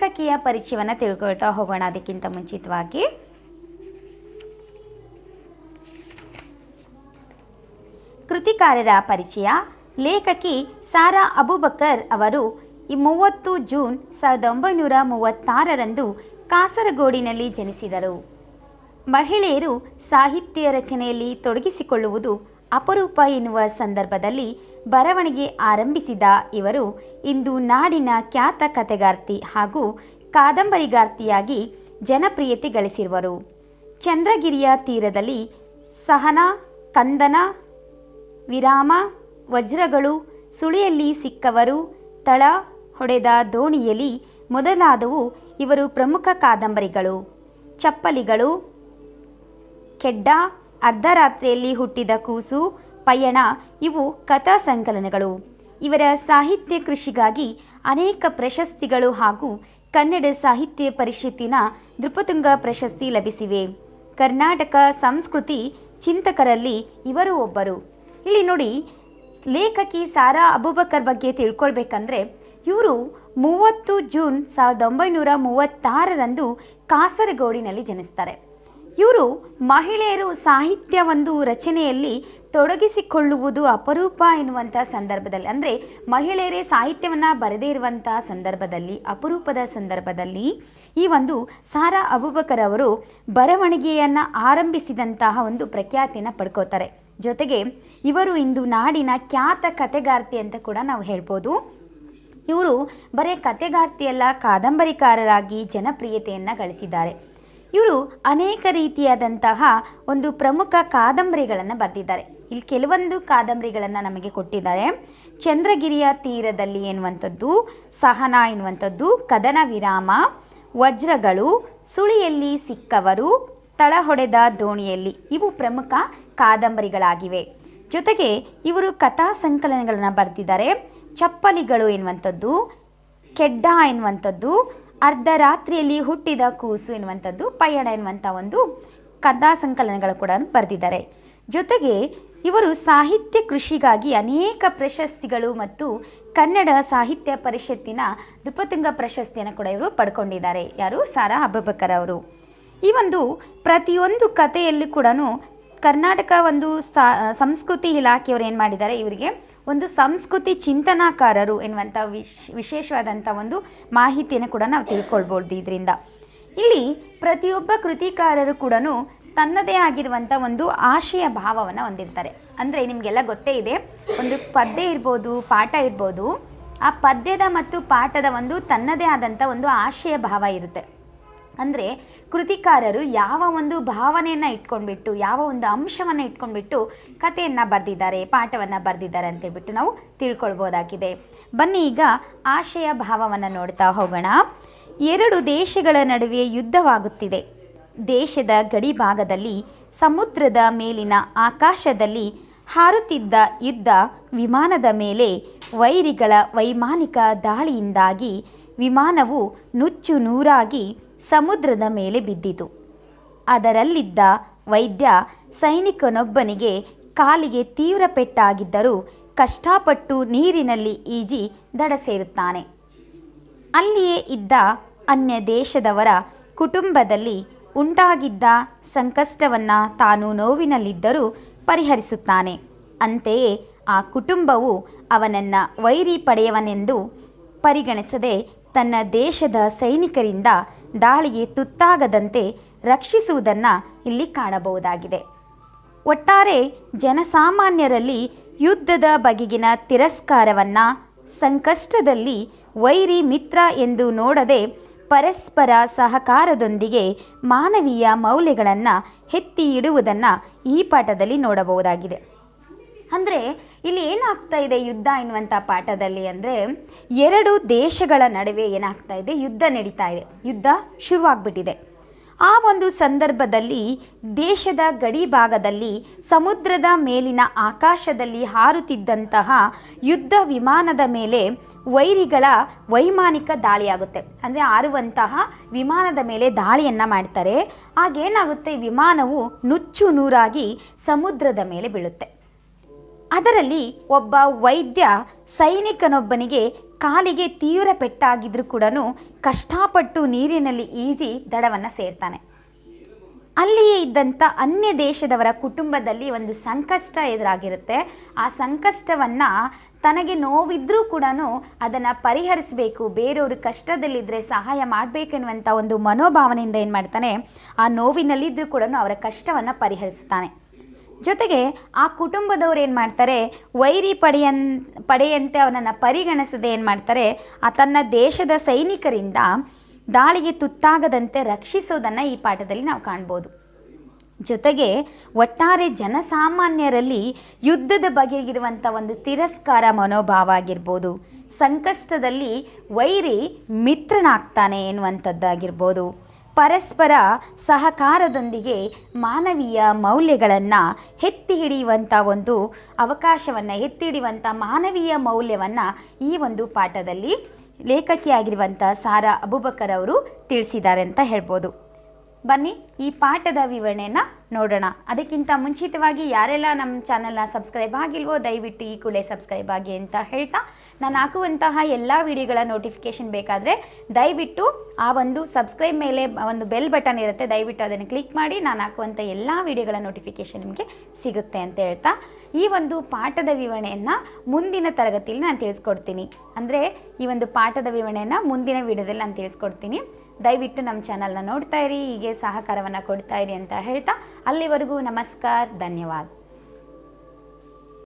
ಲೇಖಕಿಯ ಪರಿಚಯವನ್ನು ತಿಳ್ಕೊಳ್ತಾ ಹೋಗೋಣ ಅದಕ್ಕಿಂತ ಮುಂಚಿತವಾಗಿ. ಕೃತಿಕಾರರ ಪರಿಚಯ. ಲೇಖಕಿ ಸಾರಾ ಅಬುಬಕರ್ ಅವರು ಈ ಮೂವತ್ತು ಜೂನ್ ಸಾವಿರದ ಒಂಬೈನೂರ ಮೂವತ್ತಾರರಂದು ಕಾಸರಗೋಡಿನಲ್ಲಿ ಜನಿಸಿದರು. ಮಹಿಳೆಯರು ಸಾಹಿತ್ಯ ರಚನೆಯಲ್ಲಿ ತೊಡಗಿಸಿಕೊಳ್ಳುವುದು ಅಪರೂಪ ಎನ್ನುವ ಸಂದರ್ಭದಲ್ಲಿ ಬರವಣಿಗೆ ಆರಂಭಿಸಿದ ಇವರು ಇಂದು ನಾಡಿನ ಖ್ಯಾತ ಕಥೆಗಾರ್ತಿ ಹಾಗೂ ಕಾದಂಬರಿಗಾರ್ತಿಯಾಗಿ ಜನಪ್ರಿಯತೆ ಗಳಿಸಿರುವರು. ಚಂದ್ರಗಿರಿಯ ತೀರದಲ್ಲಿ ಸಹನ, ಕಂದನ, ವಿರಾಮ, ವಜ್ರಗಳು, ಸುಳಿಯಲ್ಲಿ ಸಿಕ್ಕವರು, ತಳ, ಹೊಡೆದ ದೋಣಿಯಲ್ಲಿ ಮೊದಲಾದವು ಇವರು ಪ್ರಮುಖ ಕಾದಂಬರಿಗಳು. ಚಪ್ಪಲಿಗಳು, ಕೆಡ್ಡ ಅರ್ಧರಾತ್ರಿಯಲ್ಲಿ ಹುಟ್ಟಿದ ಕೂಸು, ಪಯಣ, ಇವು ಕಥಾ ಸಂಕಲನಗಳು. ಇವರ ಸಾಹಿತ್ಯ ಕೃಷಿಗಾಗಿ ಅನೇಕ ಪ್ರಶಸ್ತಿಗಳು ಹಾಗೂ ಕನ್ನಡ ಸಾಹಿತ್ಯ ಪರಿಷತ್ತಿನ ದೃಪತುಂಗ ಪ್ರಶಸ್ತಿ ಲಭಿಸಿವೆ. ಕರ್ನಾಟಕ ಸಂಸ್ಕೃತಿ ಚಿಂತಕರಲ್ಲಿ ಇವರು ಒಬ್ಬರು. ಇಲ್ಲಿ ನೋಡಿ, ಲೇಖಕಿ ಸಾರಾ ಅಬೂಬಕರ್ ಬಗ್ಗೆ ತಿಳ್ಕೊಳ್ಬೇಕಂದ್ರೆ, ಇವರು ಮೂವತ್ತು ಜೂನ್ ಸಾವಿರದ ಒಂಬೈನೂರ ಮೂವತ್ತಾರರಂದು ಕಾಸರಗೋಡಿನಲ್ಲಿ ಜನಿಸ್ತಾರೆ. ಇವರು ಮಹಿಳೆಯರು ಸಾಹಿತ್ಯ ಒಂದು ರಚನೆಯಲ್ಲಿ ತೊಡಗಿಸಿಕೊಳ್ಳುವುದು ಅಪರೂಪ ಎನ್ನುವಂಥ ಸಂದರ್ಭದಲ್ಲಿ, ಅಂದರೆ ಮಹಿಳೆಯರೇ ಸಾಹಿತ್ಯವನ್ನು ಬರೆದೇ ಇರುವಂಥ ಸಂದರ್ಭದಲ್ಲಿ, ಅಪರೂಪದ ಸಂದರ್ಭದಲ್ಲಿ ಈ ಒಂದು ಸಾರಾ ಅಬೂಬಕರ್ ಅವರು ಬರವಣಿಗೆಯನ್ನು ಆರಂಭಿಸಿದಂತಹ ಒಂದು ಪ್ರಖ್ಯಾತಿಯನ್ನು ಪಡ್ಕೋತಾರೆ. ಜೊತೆಗೆ ಇವರು ಇಂದು ನಾಡಿನ ಖ್ಯಾತ ಕತೆಗಾರ್ತಿ ಅಂತ ಕೂಡ ನಾವು ಹೇಳ್ಬೋದು. ಇವರು ಬರೀ ಕಥೆಗಾರ್ತಿಯಲ್ಲ, ಕಾದಂಬರಿಕಾರರಾಗಿ ಜನಪ್ರಿಯತೆಯನ್ನು ಗಳಿಸಿದ್ದಾರೆ. ಇವರು ಅನೇಕ ರೀತಿಯಾದಂತಹ ಒಂದು ಪ್ರಮುಖ ಕಾದಂಬರಿಗಳನ್ನು ಬರೆದಿದ್ದಾರೆ. ಇಲ್ಲಿ ಕೆಲವೊಂದು ಕಾದಂಬರಿಗಳನ್ನು ನಮಗೆ ಕೊಟ್ಟಿದ್ದಾರೆ. ಚಂದ್ರಗಿರಿಯ ತೀರದಲ್ಲಿ ಎನ್ನುವಂಥದ್ದು, ಸಹನ ಎನ್ನುವಂಥದ್ದು, ಕದನ ವಿರಾಮ, ವಜ್ರಗಳು, ಸುಳಿಯಲ್ಲಿ ಸಿಕ್ಕವರು ತಳಹೊಡೆದ ದೋಣಿಯಲ್ಲಿ ಇವು ಪ್ರಮುಖ ಕಾದಂಬರಿಗಳಾಗಿವೆ. ಜೊತೆಗೆ ಇವರು ಕಥಾ ಸಂಕಲನಗಳನ್ನು ಬರೆದಿದ್ದಾರೆ. ಚಪ್ಪಲಿಗಳು ಎನ್ನುವಂಥದ್ದು, ಕೆಡ್ಡ ಎನ್ನುವಂಥದ್ದು ಅರ್ಧರಾತ್ರಿಯಲ್ಲಿ ಹುಟ್ಟಿದ ಕೂಸು ಎನ್ನುವಂಥದ್ದು, ಪಯಣ ಎನ್ನುವಂಥ ಒಂದು ಕಥಾ ಸಂಕಲನಗಳು ಕೂಡ ಬರೆದಿದ್ದಾರೆ. ಜೊತೆಗೆ ಇವರು ಸಾಹಿತ್ಯ ಕೃಷಿಗಾಗಿ ಅನೇಕ ಪ್ರಶಸ್ತಿಗಳು ಮತ್ತು ಕನ್ನಡ ಸಾಹಿತ್ಯ ಪರಿಷತ್ತಿನ ನೃಪತುಂಗ ಪ್ರಶಸ್ತಿಯನ್ನು ಕೂಡ ಇವರು ಪಡ್ಕೊಂಡಿದ್ದಾರೆ. ಯಾರು? ಸಾರಾ ಅಬ್ಬಬಕ್ಕರ್ ಅವರು. ಈ ಒಂದು ಪ್ರತಿಯೊಂದು ಕಥೆಯಲ್ಲಿ ಕೂಡ ಕರ್ನಾಟಕ ಒಂದು ಸಂಸ್ಕೃತಿ ಇಲಾಖೆಯವರು ಏನು ಮಾಡಿದ್ದಾರೆ, ಇವರಿಗೆ ಒಂದು ಸಂಸ್ಕೃತಿ ಚಿಂತನಾಕಾರರು ಎನ್ನುವಂಥ ವಿಶ್ ವಿಶೇಷವಾದಂಥ ಒಂದು ಮಾಹಿತಿಯನ್ನು ಕೂಡ ನಾವು ತಿಳ್ಕೊಳ್ಬೋದು ಇದರಿಂದ. ಇಲ್ಲಿ ಪ್ರತಿಯೊಬ್ಬ ಕೃತಿಕಾರರು ಕೂಡ ತನ್ನದೇ ಆಗಿರುವಂಥ ಒಂದು ಆಶಯ ಭಾವವನ್ನು ಹೊಂದಿರ್ತಾರೆ. ಅಂದರೆ ನಿಮಗೆಲ್ಲ ಗೊತ್ತೇ ಇದೆ, ಒಂದು ಪದ್ಯ ಇರ್ಬೋದು, ಪಾಠ ಇರ್ಬೋದು, ಆ ಪದ್ಯದ ಮತ್ತು ಪಾಠದ ಒಂದು ತನ್ನದೇ ಆದಂಥ ಒಂದು ಆಶಯ ಭಾವ ಇರುತ್ತೆ. ಅಂದರೆ ಕೃತಿಕಾರರು ಯಾವ ಒಂದು ಭಾವನೆಯನ್ನು ಇಟ್ಕೊಂಡ್ಬಿಟ್ಟು, ಯಾವ ಒಂದು ಅಂಶವನ್ನು ಇಟ್ಕೊಂಡ್ಬಿಟ್ಟು ಕಥೆಯನ್ನು ಬರೆದಿದ್ದಾರೆ, ಪಾಠವನ್ನು ಬರೆದಿದ್ದಾರೆ ಅಂತೇಳ್ಬಿಟ್ಟು ನಾವು ತಿಳ್ಕೊಳ್ಬೋದಾಗಿದೆ. ಬನ್ನಿ ಈಗ ಆಶಯ ಭಾವವನ್ನು ನೋಡ್ತಾ ಹೋಗೋಣ. ಎರಡು ದೇಶಗಳ ನಡುವೆ ಯುದ್ಧವಾಗುತ್ತಿದೆ. ದೇಶದ ಗಡಿ ಭಾಗದಲ್ಲಿ ಸಮುದ್ರದ ಮೇಲಿನ ಆಕಾಶದಲ್ಲಿ ಹಾರುತ್ತಿದ್ದ ಯುದ್ಧ ವಿಮಾನದ ಮೇಲೆ ವೈರಿಗಳ ವೈಮಾನಿಕ ದಾಳಿಯಿಂದಾಗಿ ವಿಮಾನವು ನುಚ್ಚು ನೂರಾಗಿ ಸಮುದ್ರದ ಮೇಲೆ ಬಿದ್ದಿತು. ಅದರಲ್ಲಿದ್ದ ವೈದ್ಯ ಸೈನಿಕನೊಬ್ಬನಿಗೆ ಕಾಲಿಗೆ ತೀವ್ರ ಪೆಟ್ಟಾಗಿದ್ದರೂ ಕಷ್ಟಪಟ್ಟು ನೀರಿನಲ್ಲಿ ಈಜಿ ದಡ ಸೇರುತ್ತಾನೆ. ಅಲ್ಲಿಯೇ ಇದ್ದ ಅನ್ಯ ದೇಶದವರ ಕುಟುಂಬದಲ್ಲಿ ಉಂಟಾಗಿದ್ದ ಸಂಕಷ್ಟವನ್ನು ತಾನು ನೋವಿನಲ್ಲಿದ್ದರೂ ಪರಿಹರಿಸುತ್ತಾನೆ. ಅಂತೆಯೇ ಆ ಕುಟುಂಬವು ಅವನನ್ನು ವೈರಿ ಪಡೆಯವನೆಂದು ಪರಿಗಣಿಸದೆ ತನ್ನ ದೇಶದ ಸೈನಿಕರಿಂದ ದಾಳಿಗೆ ತುತ್ತಾಗದಂತೆ ರಕ್ಷಿಸುವುದನ್ನು ಇಲ್ಲಿ ಕಾಣಬಹುದಾಗಿದೆ. ಒಟ್ಟಾರೆ ಜನಸಾಮಾನ್ಯರಲ್ಲಿ ಯುದ್ಧದ ಬಗೆಗಿನ ತಿರಸ್ಕಾರವನ್ನು, ಸಂಕಷ್ಟದಲ್ಲಿ ವೈರಿ ಮಿತ್ರ ಎಂದು ನೋಡದೆ ಪರಸ್ಪರ ಸಹಕಾರದೊಂದಿಗೆ ಮಾನವೀಯ ಮೌಲ್ಯಗಳನ್ನು ಎತ್ತಿ ಇಡುವುದನ್ನು ಈ ಪಾಠದಲ್ಲಿ ನೋಡಬಹುದಾಗಿದೆ. ಅಂದರೆ ಇಲ್ಲಿ ಏನಾಗ್ತಾ ಇದೆ ಯುದ್ಧ ಎನ್ನುವಂಥ ಪಾಠದಲ್ಲಿ ಅಂದರೆ ಎರಡು ದೇಶಗಳ ನಡುವೆ ಏನಾಗ್ತಾ ಇದೆ, ಯುದ್ಧ ನಡೀತಾ ಇದೆ, ಯುದ್ಧ ಶುರುವಾಗ್ಬಿಟ್ಟಿದೆ. ಆ ಒಂದು ಸಂದರ್ಭದಲ್ಲಿ ದೇಶದ ಗಡಿ ಭಾಗದಲ್ಲಿ ಸಮುದ್ರದ ಮೇಲಿನ ಆಕಾಶದಲ್ಲಿ ಹಾರುತ್ತಿದ್ದಂತಹ ಯುದ್ಧ ವಿಮಾನದ ಮೇಲೆ ವೈರಿಗಳ ವೈಮಾನಿಕ ದಾಳಿಯಾಗುತ್ತೆ. ಅಂದರೆ ಹಾರುವಂತಹ ವಿಮಾನದ ಮೇಲೆ ದಾಳಿಯನ್ನು ಮಾಡ್ತಾರೆ. ಆಗೇನಾಗುತ್ತೆ ವಿಮಾನವು ನುಚ್ಚು ನೂರಾಗಿ ಸಮುದ್ರದ ಮೇಲೆ ಬೀಳುತ್ತೆ. ಅದರಲ್ಲಿ ಒಬ್ಬ ವೈದ್ಯ ಸೈನಿಕನೊಬ್ಬನಿಗೆ ಕಾಲಿಗೆ ತೀವ್ರ ಪೆಟ್ಟಾಗಿದ್ರೂ ಕೂಡ ಕಷ್ಟಪಟ್ಟು ನೀರಿನಲ್ಲಿ ಈಜಿ ದಡವನ್ನು ಸೇರ್ತಾನೆ. ಅಲ್ಲಿಯೇ ಇದ್ದಂಥ ಅನ್ಯ ದೇಶದವರ ಕುಟುಂಬದಲ್ಲಿ ಒಂದು ಸಂಕಷ್ಟ ಎದುರಾಗಿರುತ್ತೆ. ಆ ಸಂಕಷ್ಟವನ್ನು ತನಗೆ ನೋವಿದ್ರೂ ಕೂಡ ಅದನ್ನು ಪರಿಹರಿಸಬೇಕು ಬೇರೆಯವರು ಕಷ್ಟದಲ್ಲಿದ್ದರೆ ಸಹಾಯ ಮಾಡಬೇಕೆನ್ನುವಂಥ ಒಂದು ಮನೋಭಾವನೆಯಿಂದ ಏನು ಮಾಡ್ತಾನೆ, ಆ ನೋವಿನಲ್ಲಿದ್ದರೂ ಕೂಡ ಅವರ ಕಷ್ಟವನ್ನು ಪರಿಹರಿಸ್ತಾನೆ. ಜೊತೆಗೆ ಆ ಕುಟುಂಬದವ್ರು ಏನು ಮಾಡ್ತಾರೆ? ವೈರಿ ಪಡೆಯನ್, ಪಡೆಯಂತೆ ಅವನನ್ನು ಪರಿಗಣಿಸದೆ ಏನು ಮಾಡ್ತಾರೆ? ಆ ತನ್ನ ದೇಶದ ಸೈನಿಕರಿಂದ ದಾಳಿಗೆ ತುತ್ತಾಗದಂತೆ ರಕ್ಷಿಸೋದನ್ನು ಈ ಪಾಠದಲ್ಲಿ ನಾವು ಕಾಣ್ಬೋದು. ಜೊತೆಗೆ ಒಟ್ಟಾರೆ ಜನಸಾಮಾನ್ಯರಲ್ಲಿ ಯುದ್ಧದ ಬಗೆಗಿರುವಂಥ ಒಂದು ತಿರಸ್ಕಾರ ಮನೋಭಾವ ಆಗಿರ್ಬೋದು. ಸಂಕಷ್ಟದಲ್ಲಿ ವೈರಿ ಮಿತ್ರನಾಗ್ತಾನೆ ಎನ್ನುವಂಥದ್ದಾಗಿರ್ಬೋದು. ಪರಸ್ಪರ ಸಹಕಾರದೊಂದಿಗೆ ಮಾನವೀಯ ಮೌಲ್ಯಗಳನ್ನು ಎತ್ತಿ ಹಿಡಿಯುವಂಥ ಒಂದು ಅವಕಾಶವನ್ನು, ಎತ್ತಿ ಹಿಡಿಯುವಂಥ ಮಾನವೀಯ ಮೌಲ್ಯವನ್ನು ಈ ಒಂದು ಪಾಠದಲ್ಲಿ ಲೇಖಕಿಯಾಗಿರುವಂಥ ಸಾರಾ ಅಬುಬಕರ್ ಅವರು ತಿಳಿಸಿದ್ದಾರೆ ಅಂತ ಹೇಳ್ಬೋದು. ಬನ್ನಿ, ಈ ಪಾಠದ ವಿವರಣೆಯನ್ನು ನೋಡೋಣ. ಅದಕ್ಕಿಂತ ಮುಂಚಿತವಾಗಿ ಯಾರೆಲ್ಲ ನಮ್ಮ ಚಾನಲ್ನ ಸಬ್ಸ್ಕ್ರೈಬ್ ಆಗಿಲ್ವೋ ದಯವಿಟ್ಟು ಈ ಕೂಡಲೇ ಸಬ್ಸ್ಕ್ರೈಬ್ ಆಗಿ ಅಂತ ಹೇಳ್ತಾ ನಾನು ಹಾಕುವಂತಹ ಎಲ್ಲ ವಿಡಿಯೋಗಳ ನೋಟಿಫಿಕೇಷನ್ ಬೇಕಾದರೆ ದಯವಿಟ್ಟು ಆ ಒಂದು ಸಬ್ಸ್ಕ್ರೈಬ್ ಮೇಲೆ ಒಂದು ಬೆಲ್ ಬಟನ್ ಇರುತ್ತೆ, ದಯವಿಟ್ಟು ಅದನ್ನು ಕ್ಲಿಕ್ ಮಾಡಿ ನಾನು ಹಾಕುವಂಥ ಎಲ್ಲ ವಿಡಿಯೋಗಳ ನೋಟಿಫಿಕೇಷನ್ ನಿಮಗೆ ಸಿಗುತ್ತೆ ಅಂತ ಹೇಳ್ತಾ, ಈ ಒಂದು ಪಾಠದ ವಿವರಣೆಯನ್ನು ಮುಂದಿನ ತರಗತಿಯಲ್ಲಿ ನಾನು ತಿಳಿಸ್ಕೊಡ್ತೀನಿ. ಅಂದರೆ ಈ ಒಂದು ಪಾಠದ ವಿವರಣೆಯನ್ನು ಮುಂದಿನ ವಿಡಿಯೋದಲ್ಲಿ ನಾನು ತಿಳಿಸ್ಕೊಡ್ತೀನಿ. ದಯವಿಟ್ಟು ನಮ್ಮ ಚಾನಲ್ನ ನೋಡ್ತಾ ಇರಿ, ಹೀಗೆ ಸಹಕಾರವನ್ನು ಕೊಡ್ತಾ ಇರಿ ಅಂತ ಹೇಳ್ತಾ, ಅಲ್ಲಿವರೆಗೂ ನಮಸ್ಕಾರ, ಧನ್ಯವಾದ.